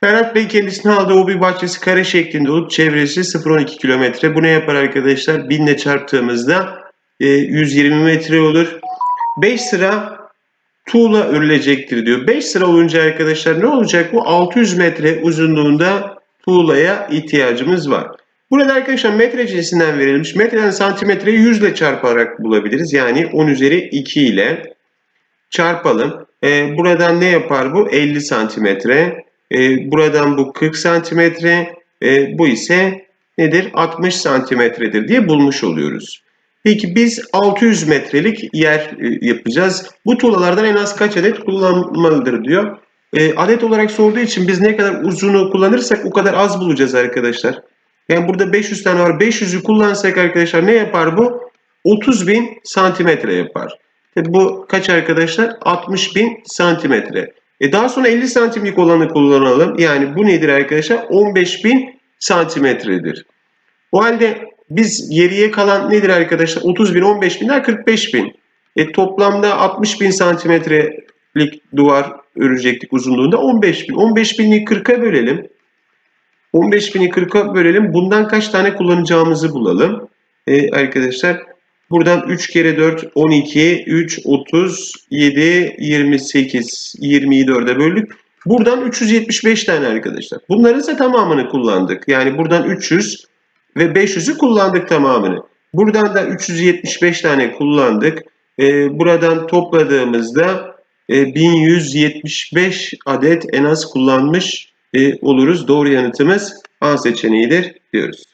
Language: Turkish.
Ferhat Bey kendisine aldığı hobi bahçesi kare şeklinde olup çevresi 0-12 kilometre. Bu ne yapar arkadaşlar? 1000 ile çarptığımızda e, 120 metre olur. 5 sıra tuğla örülecektir diyor. 5 sıra olunca arkadaşlar ne olacak? Bu 600 metre uzunluğunda tuğlaya ihtiyacımız var. Burada arkadaşlar metre cinsinden verilmiş. Metreden santimetreyi 100 ile çarparak bulabiliriz. Yani 10 üzeri 2 ile çarpalım. Ee, buradan ne yapar bu? 50 santimetre. Ee, buradan bu 40 santimetre. Ee, bu ise nedir? 60 santimetredir diye bulmuş oluyoruz. Peki biz 600 metrelik yer e, yapacağız. Bu tuğlalardan en az kaç adet kullanmalıdır diyor. E, adet olarak sorduğu için biz ne kadar uzunu kullanırsak o kadar az bulacağız arkadaşlar. Yani burada 500 tane var. 500'ü kullansak arkadaşlar ne yapar bu? 30 bin santimetre yapar. Tabii bu kaç arkadaşlar? 60 bin santimetre. E daha sonra 50 santimlik olanı kullanalım. Yani bu nedir arkadaşlar? 15 bin santimetredir. O halde biz geriye kalan nedir arkadaşlar? 30 bin, 15 binler 45 bin. E, toplamda 60 bin santimetrelik duvar örecektik uzunluğunda 15 bin. 15 bini 40'a bölelim. 15 bini 40'a bölelim. Bundan kaç tane kullanacağımızı bulalım. E, arkadaşlar buradan 3 kere 4 12, 3 30, 7 28, 20'yi 4'e böldük. Buradan 375 tane arkadaşlar. Bunların ise tamamını kullandık. Yani buradan 300 ve 500'ü kullandık tamamını. Buradan da 375 tane kullandık. Ee, buradan topladığımızda e, 1175 adet en az kullanmış e, oluruz. Doğru yanıtımız A seçeneğidir diyoruz.